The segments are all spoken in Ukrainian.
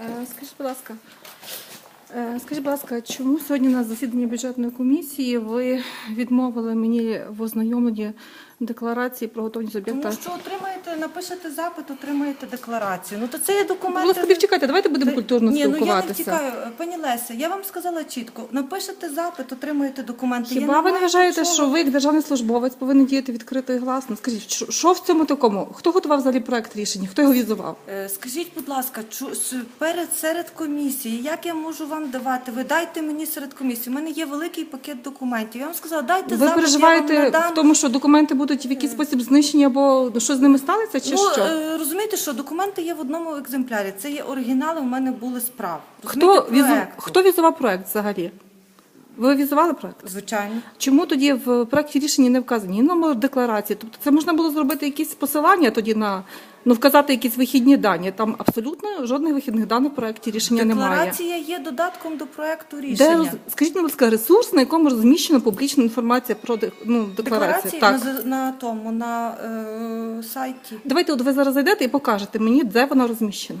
Е, Скажіть, будь ласка, е, скажіть, будь ласка, чому сьогодні на засіданні бюджетної комісії ви відмовили мені в ознайомленні декларації про готовність об'єкта? Тому що отримаєте, напишете запит, отримаєте декларацію. Ну то це є документи. не втікайте, давайте будемо культурно Ні, ну я не спілкуватися. втікаю. Пані Леся, я вам сказала чітко: напишете запит, отримуєте документи. Я Хіба ви не маю вважаєте, нічого. що ви, як державний службовець, повинні діяти відкрито і гласно? Скажіть, що, що в цьому такому? Хто готував взагалі проект рішення? Хто його візував? Е, Скажіть, будь ласка, чу- с- перед серед комісії, як я можу вам давати? Ви дайте мені серед комісії. У мене є великий пакет документів. Я вам сказала, дайте Ви запит, я переживаєте вам надам. в тому, що документи будуть в якийсь спосіб знищені, або що з ними станеться, чи ну, що? е, розумієте, що документи є в одному екземплярі. Це є оригінали. У мене були справ. Хто, візу... проекту. Хто візував проект взагалі? Ви візували проект? Звичайно. Чому тоді в проекті рішення не вказані ні номер декларації? Тобто це можна було зробити якісь посилання тоді на ну вказати якісь вихідні дані. Там абсолютно жодних вихідних даних в проекті рішення немає. Декларація є додатком до проекту Де рішення. роз... скажіть, будь ласка, ресурс, на якому розміщена публічна інформація про де- ну, декларацію? Так. на, на тому на е, сайті. Давайте, от ви зараз зайдете і покажете мені, де вона розміщена.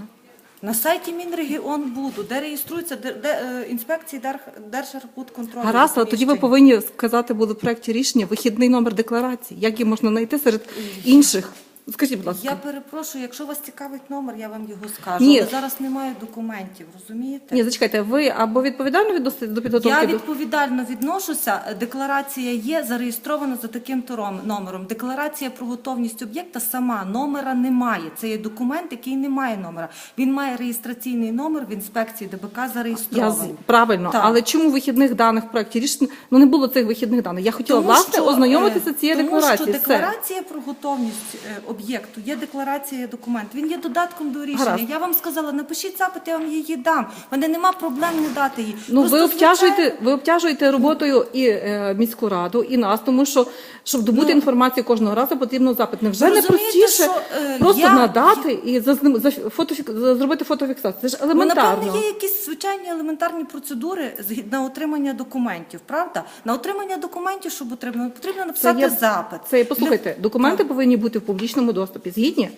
На сайті Мінрегіонбуду, де реєструється де, де, е, інспекції Держархбудконтролю. Гаразд, але тоді ви повинні сказати буде в проєкті рішення вихідний номер декларації. Як її можна знайти серед інших? Скажіть, будь ласка. Я перепрошую, якщо вас цікавить номер, я вам його скажу. Ні. Але зараз немає документів, розумієте? Ні, зачекайте, ви або відповідально відноситесь до підготовки Я до відповідально відношуся. Декларація є зареєстрована за таким то ром- номером. Декларація про готовність об'єкта сама номера немає. Це є документ, який не має номера. Він має реєстраційний номер в інспекції ДБК я з... зареєстрований. правильно, Так. але чому вихідних даних в проекті рішення? Ну не було цих вихідних даних. Я хотіла власне що, ознайомитися е, з цією тому декларацією. що декларація про готовність е, об'єкту є декларація, документ. Він є додатком до рішення. Гаразд. Я вам сказала, напишіть запит, я вам її дам. Мене нема проблем не дати її. Ну Просто ви обтяжуєте, звичайно- ви обтяжуєте роботою і е, міську раду, і нас, тому що щоб добути Ну, інформацію кожного разу, потрібно запит. Невже не простіше що, е, просто я- надати і зазним- за фотофік... зробити фотофіксацію? Це ж Ну, напевно, є якісь звичайні елементарні процедури на отримання документів, правда? На отримання документів, щоб отримати, потрібно Це написати є, запит. Це послухайте, документи повинні бути в публічному доступі. Згідні?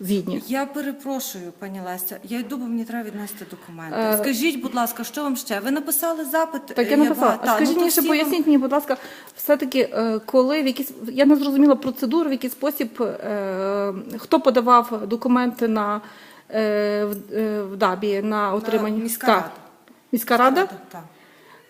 Згідні. Я перепрошую, пані Леся. Я йду, бо мені треба віднести документи. Е, Скажіть, будь ласка, що вам ще? Ви написали запит? Так е, я написала. ва- А скажіть ну, мені ще всі поясніть мені, будь ласка, все-таки, е, коли в якийсь я не зрозуміла процедуру, в який спосіб е, хто подавав документи на е, в, е, в ДАБі на отримання міська Так. рада. Міська рада? Так.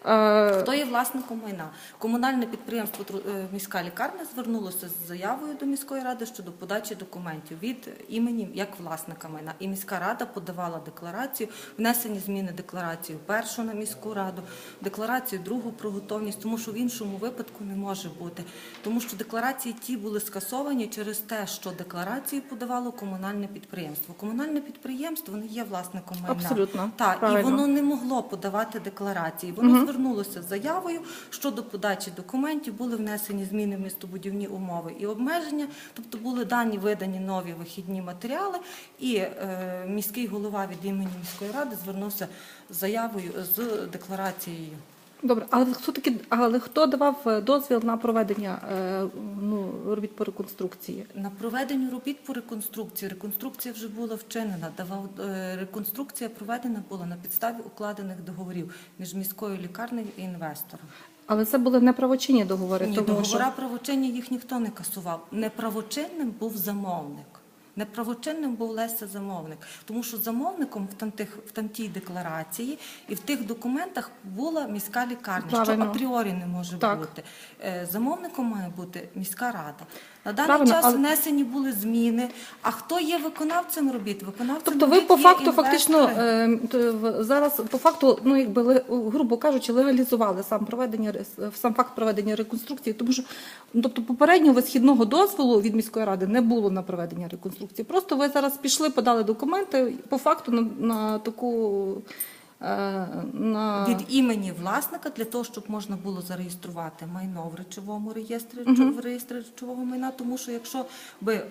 Е, Хто є власником майна? Комунальне підприємство е, міська лікарня звернулося з заявою до міської ради щодо подачі документів від імені як власника майна. І міська рада подавала декларацію, внесені зміни декларацію першу на міську раду, декларацію другу про готовність, тому що в іншому випадку не може бути. Тому що декларації ті були скасовані через те, що декларації подавало комунальне підприємство. Комунальне підприємство не є власником майна. Абсолютно, Так, і воно не могло подавати декларації. Воно звернулося з заявою щодо подачі документів, були внесені зміни в містобудівні умови і обмеження, тобто були дані видані нові вихідні матеріали, і е, міський голова від імені міської ради звернувся з заявою з декларацією. Добре, але хто таки, але хто давав е, дозвіл на проведення е, ну, робіт по реконструкції? На проведенню робіт по реконструкції реконструкція вже була вчинена. Давав е, реконструкція проведена була на підставі укладених договорів між міською лікарнею і інвестором. Але це були неправочинні договори, Ні, тому договора що правочинні їх ніхто не касував. Неправочинним був замовник. Неправочинним був Леся замовник, тому що замовником в тамтих в тамтій декларації і в тих документах була міська лікарня, Правильно. що апріорі не може Так. бути. Е, Замовником має бути міська рада. На даний Правильно, час але- внесені були зміни. А хто є виконавцем робіт? Виконавцем Тобто ви по факту фактично інвестори. е, зараз по факту, ну якби грубо кажучи, легалізували сам проведення сам факт проведення реконструкції, тому що ну, тобто попереднього східного дозволу від міської ради не було на проведення реконструкції. Просто ви зараз пішли, подали документи по факту на, на таку е, на від імені власника для того, щоб можна було зареєструвати майно в речовому реєстрі в реєстрі речового майна. Тому що якщо би е,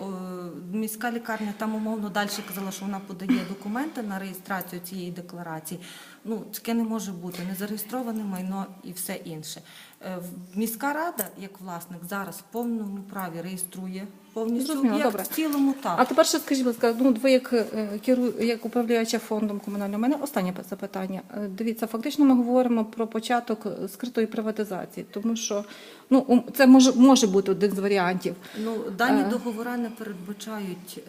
міська лікарня там умовно далі казала, що вона подає документи на реєстрацію цієї декларації, ну таке не може бути. Не зареєстроване майно і все інше. Е, Міська рада, як власник, зараз в повному праві реєструє повністю Зрозуміло, об'єкт добре. в цілому так. А тепер ще скажіть, будь ласка, ну ви як е, керу як управляюча фондом комунального мене останнє запитання. Е, Дивіться, фактично ми говоримо про початок скритої приватизації, тому що ну це може може бути один з варіантів. Ну, дані Е. договори не передбачають,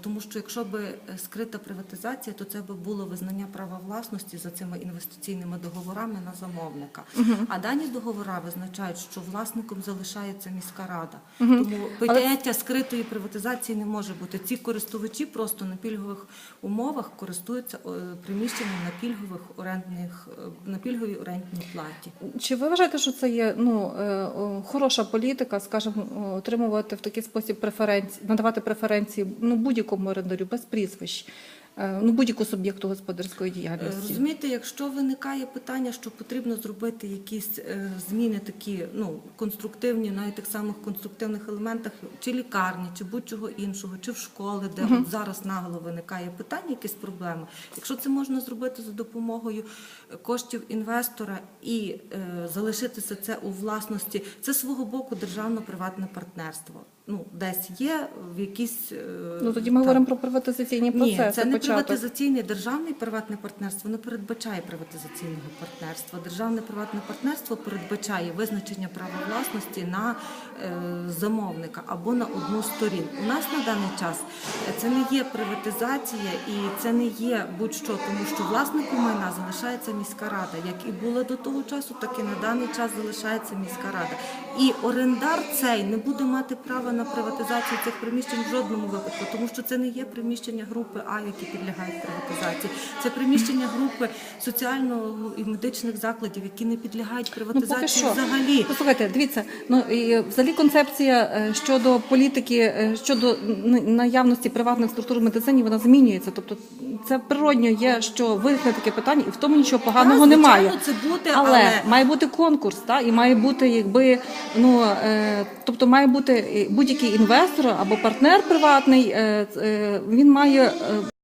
тому що якщо би скрита приватизація, то це би було визнання права власності за цими інвестиційними договорами на замовника. А дані договори визначають, що власником залишається міська рада. Тому поняття скритої приватизації не може бути. Ці користувачі просто на пільгових умовах користуються е, приміщенням на пільгових орендних е, на пільговій орендній платі. Чи ви вважаєте, що це є ну е, хороша політика, скажімо, отримувати в такий спосіб преференції, надавати преференції ну будь-якому орендарю без прізвищ, ну будь-яку суб'єкту господарської Е, діяльності? Розумієте, якщо виникає питання, що потрібно зробити якісь е, зміни такі, ну конструктивні, навіть тих самих конструктивних елементах, чи лікарні, чи будь-чого іншого, чи в школи, де от зараз нагло виникає питання, якісь проблеми. Якщо це можна зробити за допомогою е, коштів інвестора і е, залишитися це у власності, це свого боку державно-приватне партнерство. Ну, десь є в якісь е, Ну тоді ми так. говоримо про приватизаційні процеси. Ні, це не початок. приватизаційне державне і приватне партнерство не передбачає приватизаційного партнерства. Державне приватне партнерство передбачає визначення права власності на е, замовника або на одну сторін. У нас на даний час е, це не є приватизація і це не є будь-що, тому що власником майна залишається міська рада. Як і була до того часу, так і на даний час залишається міська рада. І орендар цей не буде мати права на приватизацію цих приміщень в жодному випадку, тому що це не є приміщення групи А, які підлягають приватизації. Це приміщення групи соціального і медичних закладів, які не підлягають Ну, приватизації що. взагалі. Послухайте, дивіться, ну і взагалі концепція е, щодо політики, е, щодо наявності приватних структур в медицині, вона змінюється. Тобто це природньо є, що виникне таке питання, і в тому нічого поганого Та, немає. це буде, але, але має бути конкурс, та і має бути, якби ну е, тобто має бути е, будь-який інвестор або партнер приватний, е, е, він має. е,